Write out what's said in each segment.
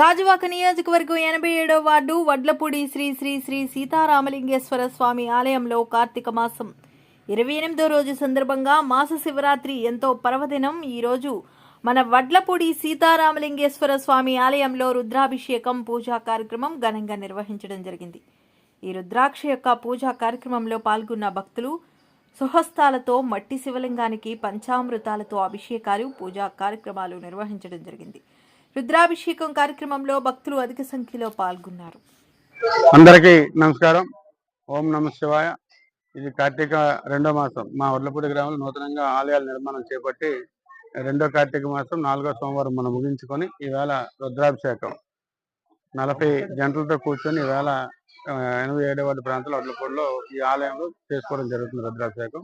గాజువాక నియోజకవర్గం ఎనభై ఏడో వార్డు వడ్లపూడి శ్రీ శ్రీ శ్రీ సీతారామలింగేశ్వర స్వామి ఆలయంలో కార్తీక మాసం. ఇరవై ఎనిమిదో రోజు సందర్భంగా మాస శివరాత్రి ఎంతో పర్వదినం. ఈరోజు మన వడ్లపూడి సీతారామలింగేశ్వర స్వామి ఆలయంలో రుద్రాభిషేకం పూజా కార్యక్రమం ఘనంగా నిర్వహించడం జరిగింది. ఈ రుద్రాక్ష యొక్క పూజా కార్యక్రమంలో పాల్గొన్న భక్తులు సుహస్తాలతో మట్టి శివలింగానికి పంచామృతాలతో అభిషేకాలు పూజా కార్యక్రమాలు నిర్వహించడం జరిగింది. రుద్రాభిషేకం కార్యక్రమంలో భక్తులు అధిక సంఖ్యలో పాల్గొన్నారు. అందరికీ నమస్కారం. ఓం నమ శివాయ. ఇది కార్తీక రెండో మాసం. మా వడ్లపూడి గ్రామంలో నూతనంగా ఆలయాల నిర్మాణం చేపట్టి రెండో కార్తీక మాసం నాలుగో సోమవారం మనం ముగించుకొని ఈవేళ రుద్రాభిషేకం. నలభై గంటలతో కూర్చొని ఈవేళ ఎనభై ఏడవ వార్డు ప్రాంతంలో వడ్లపూడిలో ఈ ఆలయంలో చేసుకోవడం జరుగుతుంది రుద్రాభిషేకం.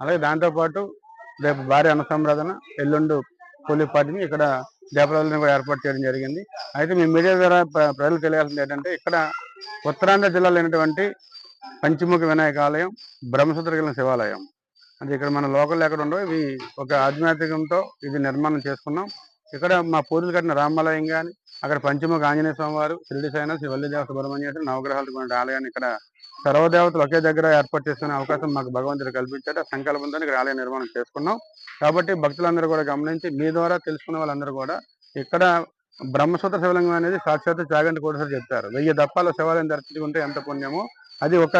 అలాగే దాంతోపాటు రేపు భారీ అన్నసంరాధన ఎల్లుండు కూలిపాటిని ఇక్కడ దేపరాలను కూడా ఏర్పాటు చేయడం జరిగింది. అయితే మీ మీడియా ద్వారా ప్రజలు తెలియాల్సింది ఏంటంటే ఇక్కడ ఉత్తరాంధ్ర జిల్లాలో అయినటువంటి పంచముఖ వినాయక ఆలయం బ్రహ్మసూత్ర శివాలయం. అంటే ఇక్కడ మన లోకల్ ఎక్కడ ఉండవు ఇవి ఒక ఆధ్యాత్మికంతో ఇది నిర్మాణం చేసుకున్నాం. ఇక్కడ మా పూర్వీకులు కట్టిన రామాలయం కానీ అక్కడ పంచముఖ ఆంజనేయ స్వామి వారు షిరిడి సైన శ్రీ వల్లిదేవ సుబ్రహ్మణ్యేశ్వర నవగ్రహాలు ఆలయాన్ని ఇక్కడ సర్వదేవతలు ఒకే దగ్గర ఏర్పాటు చేసుకునే అవకాశం మాకు భగవంతుడు కల్పించాడు. ఆ సంకల్పంతో ఇక్కడ ఆలయ నిర్మాణం చేసుకున్నాం. కాబట్టి భక్తులందరూ కూడా గమనించి మీ ద్వారా తెలుసుకున్న వాళ్ళందరూ కూడా ఇక్కడ బ్రహ్మసూత్ర శివలింగం అనేది సాక్షాత్ చాగంటి కోటేశ్వర చెప్తారు. వెయ్యి దప్పాల శివాలయం దర్శించుకుంటే ఎంత పుణ్యమో అది ఒక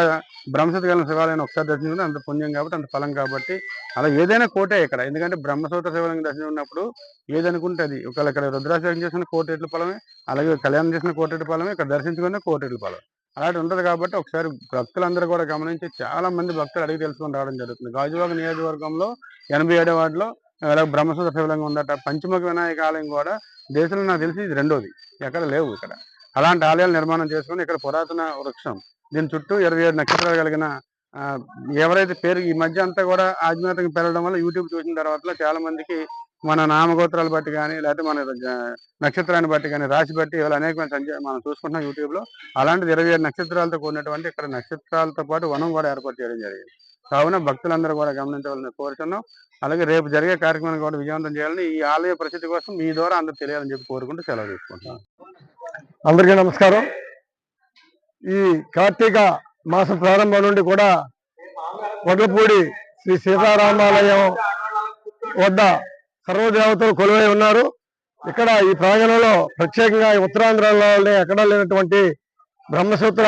బ్రహ్మసూత్ర శివాలయం ఒకసారి దర్శించుకుంటే అంత పుణ్యం కాబట్టి అంత ఫలం కాబట్టి అలా ఏదైనా కోటే ఇక్కడ. ఎందుకంటే బ్రహ్మసూత్ర శివలింగం దర్శనం ఉన్నప్పుడు ఏదనుకుంటే అది. ఒకవేళ ఇక్కడ రుద్రాభిషేకం చేసిన కోటేట్ల ఫలమే అలాగే కళ్యాణం చేసిన కోటేట్ల ఫలమే ఇక్కడ దర్శించుకున్న కోటేట్ల ఫలం అలాంటి ఉండదు కాబట్టి ఒకసారి భక్తులందరూ కూడా గమనించి చాలా మంది భక్తులు అడిగి తెలుసుకొని రావడం జరుగుతుంది. గాజువాక నియోజకవర్గంలో ఎనభై ఏడో వార్డులో అలాగే బ్రహ్మసూత్ర శివలింగం ఉందట. పంచముఖ వినాయక ఆలయం కూడా దేశంలో నాకు తెలిసి ఇది రెండోది. ఎక్కడ లేవు ఇక్కడ. అలాంటి ఆలయాలు నిర్మాణం చేసుకుని ఇక్కడ పురాతన వృక్షం దీని చుట్టూ ఇరవై ఏడు నక్షత్రాలు కలిగిన ఆ, ఎవరైతే పేరు ఈ మధ్య అంతా కూడా ఆధ్యాత్మిక పెరగడం వల్ల యూట్యూబ్ చూసిన తర్వాత చాలా మందికి మన నామగోత్రాలు బట్టి కానీ లేకపోతే మన నక్షత్రాన్ని బట్టి కానీ రాశి బట్టి ఇలా అనేకమైన సంఖ్య మనం చూసుకుంటున్నాం యూట్యూబ్లో అలాంటిది ఇరవై ఏడు నక్షత్రాలతో కూడినటువంటి ఇక్కడ నక్షత్రాలతో పాటు వనం కూడా ఏర్పాటు చేయడం జరిగింది. కావున భక్తులందరూ కూడా గమనించవాలని కోరుతున్నాం అలాగే రేపు జరిగే కార్యక్రమాన్ని కూడా విజయవంతం చేయాలని ఈ ఆలయ ప్రసిద్ధి కోసం మీ ద్వారా అందరూ తెలియాలని చెప్పి కోరుకుంటూ సెలవు తీసుకుంటాం అందరికీ నమస్కారం. ఈ కార్తీక మాసం ప్రారంభం నుండి కూడా వడ్లపూడి శ్రీ సీతారామాలయం వద్ద సర్వదేవతలు కొలువై ఉన్నారు. ఇక్కడ ఈ ప్రాంగణంలో ప్రత్యేకంగా ఈ ఉత్తరాంధ్రలో ఎక్కడా లేనటువంటి బ్రహ్మసూత్ర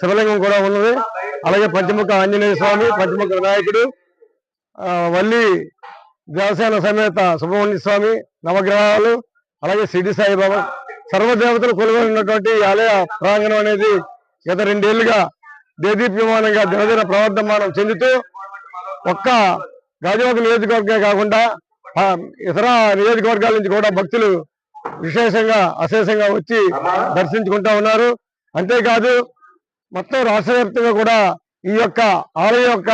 శివలింగం కూడా ఉన్నది. అలాగే పంచముఖ ఆంజనేయ స్వామి పంచముఖ వినాయకుడు వల్లి దేవసేన సమేత సుబ్రహ్మణ్య స్వామి నవగ్రహాలు అలాగే సిడి సాయిబాబా. సర్వదేవతలు కొలువై ఉన్నటువంటి ఆలయ ప్రాంగణం అనేది గత రెండేళ్ళుగా దేదీప్యమానంగా దినదిన ప్రవర్ధమానం చెందుతూ ఒక్క గాజువాక నియోజకవర్గమే కాకుండా ఇతర నియోజకవర్గాల నుంచి కూడా భక్తులు విశేషంగా అశేషంగా వచ్చి దర్శించుకుంటా ఉన్నారు. అంతేకాదు మొత్తం రాష్ట్ర వ్యాప్తంగా కూడా ఈ యొక్క ఆలయం యొక్క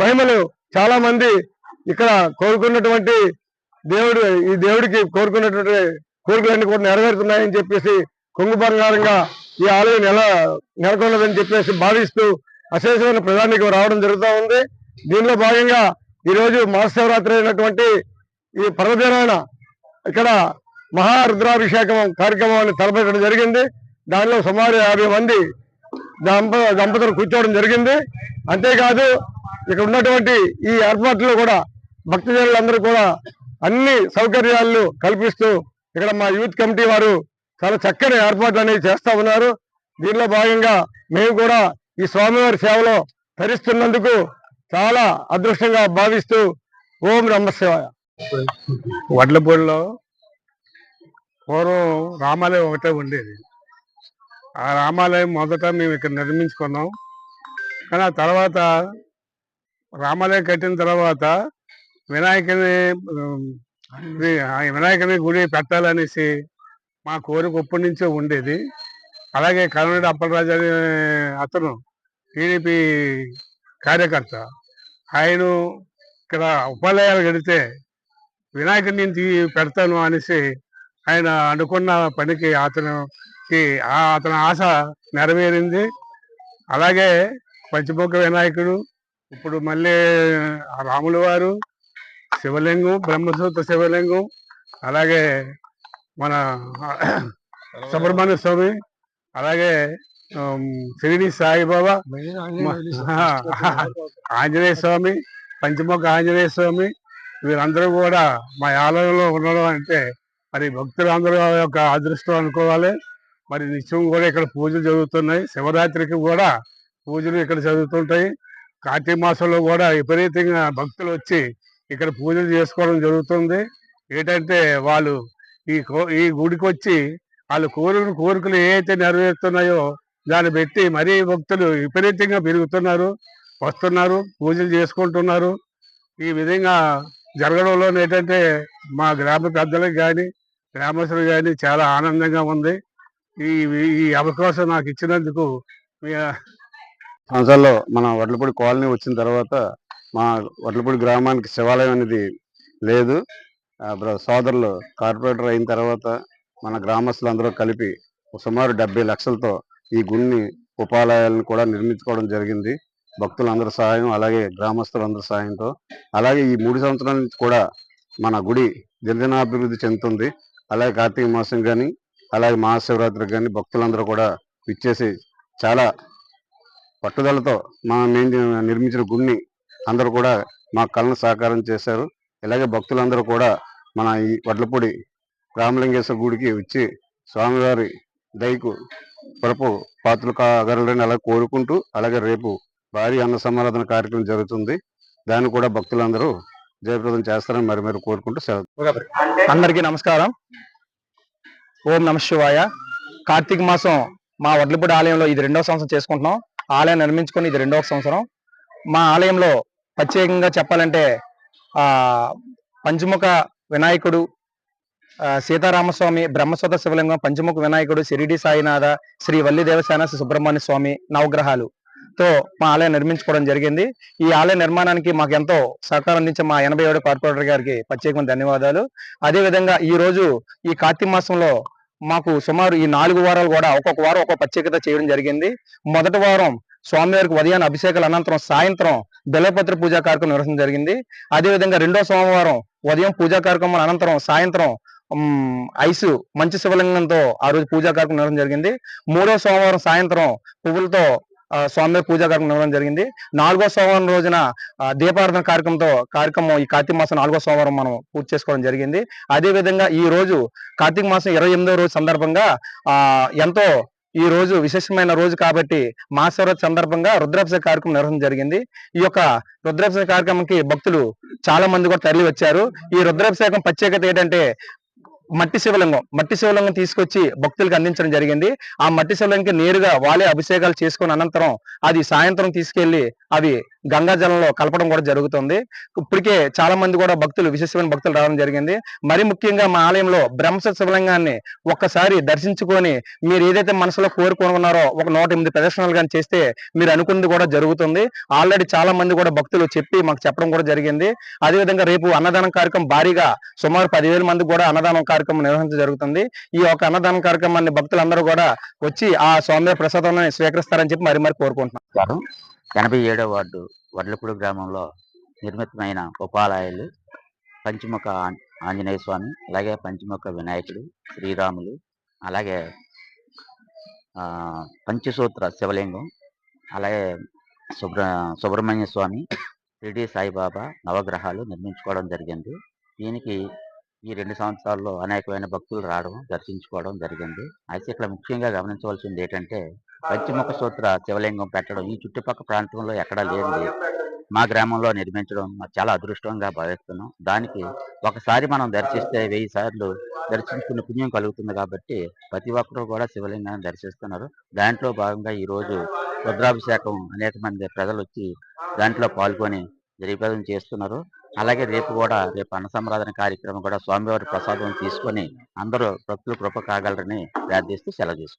మహిమలు చాలా మంది ఇక్కడ కోరుకున్నటువంటి దేవుడు ఈ దేవుడికి కోరుకున్నటువంటి కోరికలన్నీ కూడా నెరవేరుతున్నాయని చెప్పేసి కొంగు బంగారంగా ఈ ఆలయం నెల నెలకొన్నదని చెప్పేసి భావిస్తూ అశేషమైన ప్రధానికి రావడం జరుగుతూ ఉంది. దీనిలో భాగంగా ఈ రోజు మహాశివరాత్రి అయినటువంటి ఈ పర్వదినాన ఇక్కడ మహారుద్రాభిషేకం కార్యక్రమాన్ని తలపెట్టడం జరిగింది. దానిలో సుమారు యాభై మంది దంప దంపతులు కూర్చోవడం జరిగింది. అంతేకాదు ఇక్కడ ఉన్నటువంటి ఈ ఏర్పాట్లు కూడా భక్తజనులందరూ కూడా అన్ని సౌకర్యాలు కల్పిస్తూ ఇక్కడ మా యూత్ కమిటీ వారు చాలా చక్కని ఏర్పాట్లు అనేవి చేస్తూ ఉన్నారు. దీనిలో భాగంగా మేము కూడా ఈ స్వామివారి సేవలో తరిస్తున్నందుకు చాలా అదృష్టంగా భావిస్తూ ఓం నమ వడ్లపూడిలో పూర్వం రామాలయం ఒకటే ఉండేది. ఆ రామాలయం మొదట మేము ఇక్కడ నిర్మించుకున్నాం. కానీ ఆ తర్వాత రామాలయం కట్టిన తర్వాత వినాయకుని ఆ వినాయకుని గుడి పెట్టాలనేసి మా కోరిక ఎప్పటి నుంచే ఉండేది. అలాగే కర్ణుడి అప్పలరాజు అనే అతను టీడీపీ కార్యకర్త. ఆయన ఇక్కడ ఉపాలయాలు కడితే వినాయకుడిని పెడతాను అనేసి ఆయన అనుకున్న పనికి అతనికి ఆ అతని ఆశ నెరవేరింది. అలాగే పంచముఖ వినాయకుడు ఇప్పుడు మళ్ళీ రాముల వారు శివలింగం బ్రహ్మసూత్ర శివలింగం అలాగే మన సుబ్రహ్మణ్య స్వామి అలాగే షిరిడి సాయిబాబా ఆంజనేయ స్వామి పంచముఖ ఆంజనేయ స్వామి వీరందరూ కూడా మా ఆలయంలో ఉండడం అంటే మరి భక్తులందరూ యొక్క అదృష్టం అనుకోవాలి. మరి నిత్యం కూడా ఇక్కడ పూజలు జరుగుతున్నాయి. శివరాత్రికి కూడా పూజలు ఇక్కడ జరుగుతుంటాయి. కార్తీక మాసంలో కూడా విపరీతంగా భక్తులు వచ్చి ఇక్కడ పూజలు చేసుకోవడం జరుగుతుంది. ఏంటంటే వాళ్ళు ఈ కో- ఈ గుడికి వచ్చి వాళ్ళు కోరిన కోరికలు ఏవైతే నెరవేరుతున్నాయో దాన్ని పెట్టి మరీ భక్తులు విపరీతంగా పెరుగుతున్నారు వస్తున్నారు పూజలు చేసుకుంటున్నారు. ఈ విధంగా జరగడంలో ఏంటంటే మా గ్రామ పెద్దలకు కానీ గ్రామస్తులకు కానీ చాలా ఆనందంగా ఉంది. ఈ ఈ అవకాశం నాకు ఇచ్చినందుకు సంవత్సరాల్లో మన వడ్లపూడి కాలనీ వచ్చిన తర్వాత మా వడ్లపూడి గ్రామానికి శివాలయం అనేది లేదు. సోదరులు కార్పొరేటర్ అయిన తర్వాత మన గ్రామస్తులందరూ కలిపి సుమారు డెబ్బై లక్షలతో ఈ గుడిని ఉపాలయాలను కూడా నిర్మించుకోవడం జరిగింది. భక్తులందరి సహాయం అలాగే గ్రామస్తులందరి సహాయంతో అలాగే ఈ మూడు సంవత్సరాల నుంచి కూడా మన గుడి దినదినాభివృద్ధి చెందుతుంది. అలాగే కార్తీక మాసం కానీ అలాగే మహాశివరాత్రికి కానీ భక్తులందరూ కూడా విచ్చేసి చాలా పట్టుదలతో మా మేము నిర్మించిన గుడిని అందరూ కూడా మా కళను సాకారం చేశారు. ఇలాగే భక్తులందరూ కూడా మన ఈ వడ్లపూడి రామలింగేశ్వర గుడికి వచ్చి స్వామివారి దయకు పొరపు పాత్రలు కాగలరని అలా కోరుకుంటూ అలాగే రేపు భారీ అన్న సమారాధన కార్యక్రమం జరుగుతుంది. దాన్ని కూడా భక్తులందరూ జయప్రదం చేస్తారని మరి మీరు కోరుకుంటూ అందరికీ నమస్కారం. ఓం నమ శివాయ. కార్తీక మాసం మా వడ్లపూడి ఆలయంలో ఇది రెండవ సంవత్సరం చేసుకుంటున్నాం. ఆలయం నిర్మించుకొని ఇది రెండవ సంవత్సరం. మా ఆలయంలో ప్రత్యేకంగా చెప్పాలంటే పంచముఖ వినాయకుడు సీతారామస్వామి బ్రహ్మస్వత శివలింగం పంచముఖ వినాయకుడు షిరిడి సాయినాథ శ్రీ వల్లి దేవసేన సుబ్రహ్మణ్య స్వామి నవగ్రహాలు. తో మా ఆలయం నిర్మించుకోవడం జరిగింది. ఈ ఆలయ నిర్మాణానికి మాకు ఎంతో సహకారం అందించే మా ఎనభై ఏడు కార్పొరేటర్ గారికి ప్రత్యేకమైన ధన్యవాదాలు. అదేవిధంగా ఈ రోజు ఈ కార్తీక మాసంలో మాకు సుమారు ఈ నాలుగు వారాలు కూడా ఒక్కొక్క వారం ఒక్కొక్క ప్రత్యేకత చేయడం జరిగింది. మొదటి వారం స్వామివారికి ఉదయాన్న అభిషేకాల అనంతరం సాయంత్రం బెల్లపత్ర పూజా కార్యక్రమం నిర్వహించడం జరిగింది. అదేవిధంగా రెండో సోమవారం ఉదయం పూజా కార్యక్రమం అనంతరం సాయంత్రం ఐసు మంచి శివలింగంతో ఆ రోజు పూజా కార్యక్రమం నిర్వహించడం జరిగింది. మూడో సోమవారం సాయంత్రం పువ్వులతో స్వామి స్వామివారి పూజా కార్యక్రమం నిర్వహించడం జరిగింది. నాలుగో సోమవారం రోజున దీపారాధన కార్యక్రమంతో కార్యక్రమం ఈ కార్తీక మాసం నాలుగో సోమవారం మనం పూర్తి చేసుకోవడం జరిగింది. అదే విధంగా ఈ రోజు కార్తీక మాసం ఇరవై ఎనిమిదో రోజు సందర్భంగా ఆ ఎంతో ఈ రోజు విశేషమైన రోజు కాబట్టి మాసవరాత్రి సందర్భంగా రుద్రాభిషేక కార్యక్రమం నిర్వహణ జరిగింది. ఈ యొక్క రుద్రాభిషేక కార్యక్రమంకి భక్తులు చాలా మంది కూడా తరలి వచ్చారు ఈ రుద్రాభిషేకం ప్రత్యేకత ఏంటంటే మట్టి శివలింగం మట్టి శివలింగం తీసుకొచ్చి భక్తులకు అందించడం జరిగింది. ఆ మట్టి శివలింగంకి నేరుగా వాళ్ళే అభిషేకాలు చేసుకున్న అనంతరం అది సాయంత్రం తీసుకెళ్ళి అవి గంగా జలంలో కలపడం కూడా జరుగుతుంది. ఇప్పటికే చాలా మంది కూడా భక్తులు విశేషమైన భక్తులు రావడం జరిగింది. మరి ముఖ్యంగా మా ఆలయంలో బ్రహ్మస శివలింగాన్ని ఒక్కసారి దర్శించుకొని మీరు ఏదైతే మనసులో కోరుకున్నారో ఒక నూట ఎనిమిది ప్రదర్శనలు కానీ చేస్తే మీరు అనుకున్నది కూడా జరుగుతుంది. ఆల్రెడీ చాలా మంది కూడా భక్తులు చెప్పి మాకు చెప్పడం కూడా జరిగింది. అదే విధంగా రేపు అన్నదానం కార్యక్రమం భారీగా సుమారు పదివేల మంది కూడా అన్నదానం కార్యక్రమం నిర్వహించడం జరుగుతుంది. ఈ యొక్క అన్నదానం కార్యక్రమాన్ని భక్తులందరూ కూడా వచ్చి ఆ స్వామి ప్రసాదాన్ని స్వీకరిస్తారని చెప్పి మరి మరి కోరుకుంటున్నాం. ఎనభై ఏడో వార్డు వడ్లపూడి గ్రామంలో నిర్మితమైన ఉపాలయాలు పంచముఖ ఆంజనేయ స్వామి అలాగే పంచముఖ వినాయకుడు శ్రీరాములు అలాగే పంచసూత్ర శివలింగం అలాగే సుబ్ర సుబ్రహ్మణ్య స్వామి షిరిడి సాయిబాబా నవగ్రహాలు నిర్మించుకోవడం జరిగింది. దీనికి ఈ రెండు సంవత్సరాల్లో అనేకమైన భక్తులు రావడం దర్శించుకోవడం జరిగింది. అయితే ఇక్కడ ముఖ్యంగా గమనించవలసింది ఏంటంటే పంచముఖ సూత్ర శివలింగం పెట్టడం ఈ చుట్టుపక్కల ప్రాంతంలో ఎక్కడా లేనిది మా గ్రామంలో నిర్మించడం మాకు చాలా అదృష్టంగా భావిస్తున్నాం. దానికి ఒకసారి మనం దర్శిస్తే వెయ్యి సార్లు దర్శించుకునే పుణ్యం కలుగుతుంది కాబట్టి ప్రతి ఒక్కరూ కూడా శివలింగాన్ని దర్శిస్తున్నారు. దాంట్లో భాగంగా ఈ రోజు రుద్రాభిషేకం అనేక మంది ప్రజలు వచ్చి దాంట్లో పాల్గొని జయప్రదం చేస్తున్నారు. అలాగే రేపు కూడా రేపు అన్నసంరాధన కార్యక్రమం కూడా స్వామివారి ప్రసాదం తీసుకొని అందరూ భక్తులు కృప కాగలరని ప్రార్థిస్తూ సెలవు తీసుకుంటారు